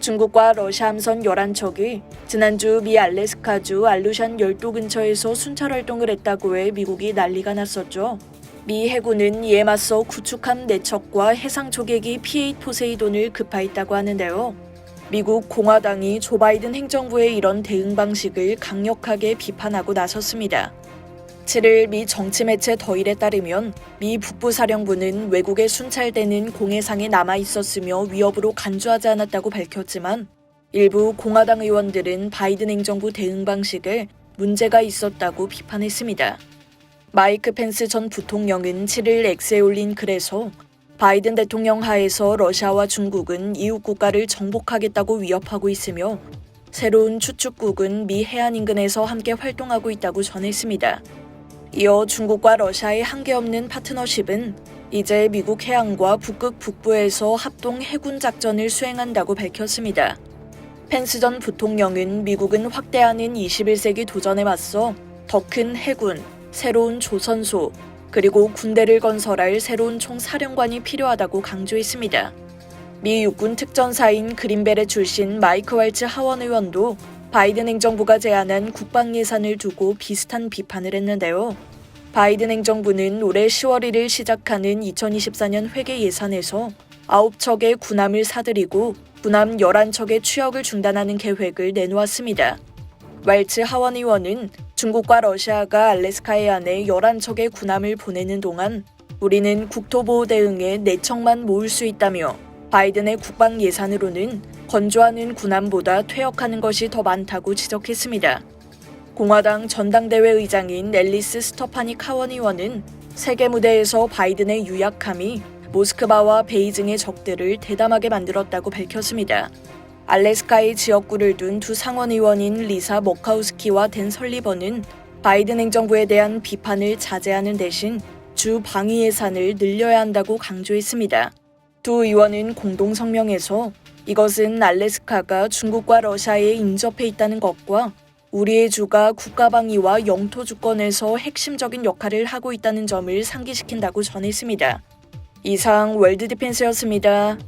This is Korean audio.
중국과 러시아 함선 11척이 지난주 미 알래스카주 알루샨 열도 근처에서 순찰 활동을 했다고 해 미국이 난리가 났었죠. 미 해군은 이에 맞서 구축함 4척과 해상 조객이 P-8 포세이돈을 급파했다고 하는데요. 미국 공화당이 조 바이든 행정부의 이런 대응 방식을 강력하게 비판하고 나섰습니다. 7일 미 정치 매체 더일에 따르면 미 북부사령부는 외국에 순찰되는 공해상에 남아 있었으며 위협으로 간주하지 않았다고 밝혔지만 일부 공화당 의원들은 바이든 행정부 대응 방식에 문제가 있었다고 비판했습니다. 마이크 펜스 전 부통령은 7일 X에 올린 글에서 바이든 대통령 하에서 러시아와 중국은 이웃 국가를 정복하겠다고 위협하고 있으며 새로운 추축국은 미 해안 인근에서 함께 활동하고 있다고 전했습니다. 이어 중국과 러시아의 한계 없는 파트너십은 이제 미국 해안과 북극 북부에서 합동 해군 작전을 수행한다고 밝혔습니다. 펜스 전 부통령은 미국은 확대하는 21세기 도전에 맞서 더 큰 해군, 새로운 조선소, 그리고 군대를 건설할 새로운 총사령관이 필요하다고 강조했습니다. 미 육군 특전사인 그린벨의 출신 마이크 왈츠 하원 의원도 바이든 행정부가 제안한 국방 예산을 두고 비슷한 비판을 했는데요. 바이든 행정부는 올해 10월 1일 시작하는 2024년 회계 예산에서 9척의 군함을 사들이고 군함 11척의 취역을 중단하는 계획을 내놓았습니다. 왈츠 하원 의원은 중국과 러시아가 알래스카 해안에 11척의 군함을 보내는 동안 우리는 국토보호 대응에 4척만 모을 수 있다며 바이든의 국방 예산으로는 건조하는 군함보다 퇴역하는 것이 더 많다고 지적했습니다. 공화당 전당대회 의장인 앨리스 스터파닉 하원 의원은 세계 무대에서 바이든의 유약함이 모스크바와 베이징의 적들을 대담하게 만들었다고 밝혔습니다. 알래스카의 지역구를 둔 두 상원 의원인 리사 머카우스키와 댄 설리번은 바이든 행정부에 대한 비판을 자제하는 대신 주 방위 예산을 늘려야 한다고 강조했습니다. 두 의원은 공동 성명에서 이것은 알래스카가 중국과 러시아에 인접해 있다는 것과 우리의 주가 국가방위와 영토 주권에서 핵심적인 역할을 하고 있다는 점을 상기시킨다고 전했습니다. 이상 월드 디펜스였습니다.